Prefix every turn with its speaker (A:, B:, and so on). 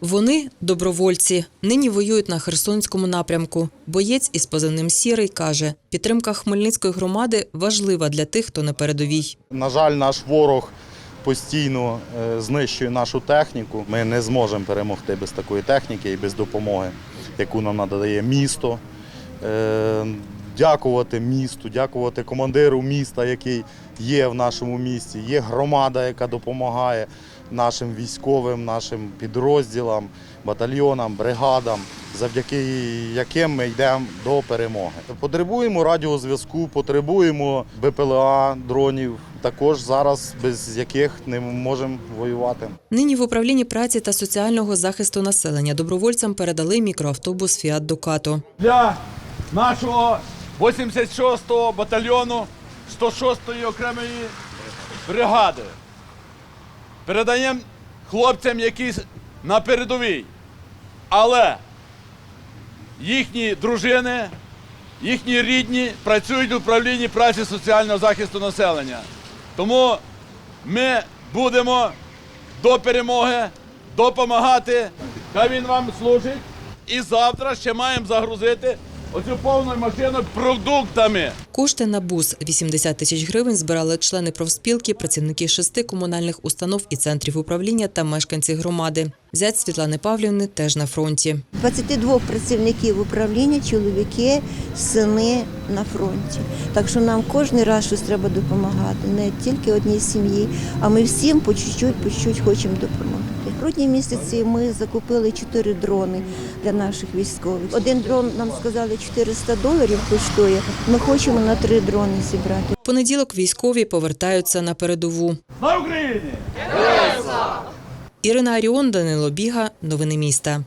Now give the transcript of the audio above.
A: Вони добровольці. Нині воюють на Херсонському напрямку. Боєць із позивним Сірий каже, підтримка Хмельницької громади важлива для тих, хто на передовій.
B: На жаль, наш ворог постійно е, знищує нашу техніку. Ми не зможемо перемогти без такої техніки і без допомоги, яку нам надає місто. Е, Дякувати місту, дякувати командиру міста, який є в нашому місті. Є громада, яка допомагає нашим військовим, нашим підрозділам, батальйонам, бригадам, завдяки яким ми йдемо до перемоги. Потребуємо радіозв'язку, потребуємо БПЛА, дронів. Також зараз без яких не можемо воювати.
A: Нині в управлінні праці та соціального захисту населення добровольцям передали мікроавтобус Фіат Дукато.
C: для нашого 86-го батальйону 106-ї окремої бригади. Передаємо хлопцям, які на передовій. Але їхні дружини, їхні рідні працюють в управлінні праці соціального захисту населення. Тому ми будемо до перемоги допомагати. Хай він вам служить. І завтра ще маємо загрузити оцю повну машину продуктами.
A: Кошти на бус 80 тисяч гривень збирали члени профспілки, працівники шести комунальних установ і центрів управління та мешканці громади. Зять Світлани Павлівни теж на фронті.
D: 22 працівників управління, чоловіки, сини на фронті. Так що нам кожен раз щось треба допомагати, не тільки одній сім'ї, а ми всім по чуть-чуть, по чуть-чуть хочемо допомогти. В грудні місяці ми закупили 4 дрони для наших військових. Один дрон нам сказали 400 доларів коштує. Ми хочемо на три дрони зібрати.
A: Понеділок військові повертаються на передову.
C: На Україні!
A: Ірина Аріон, Данило Біга. Новини міста.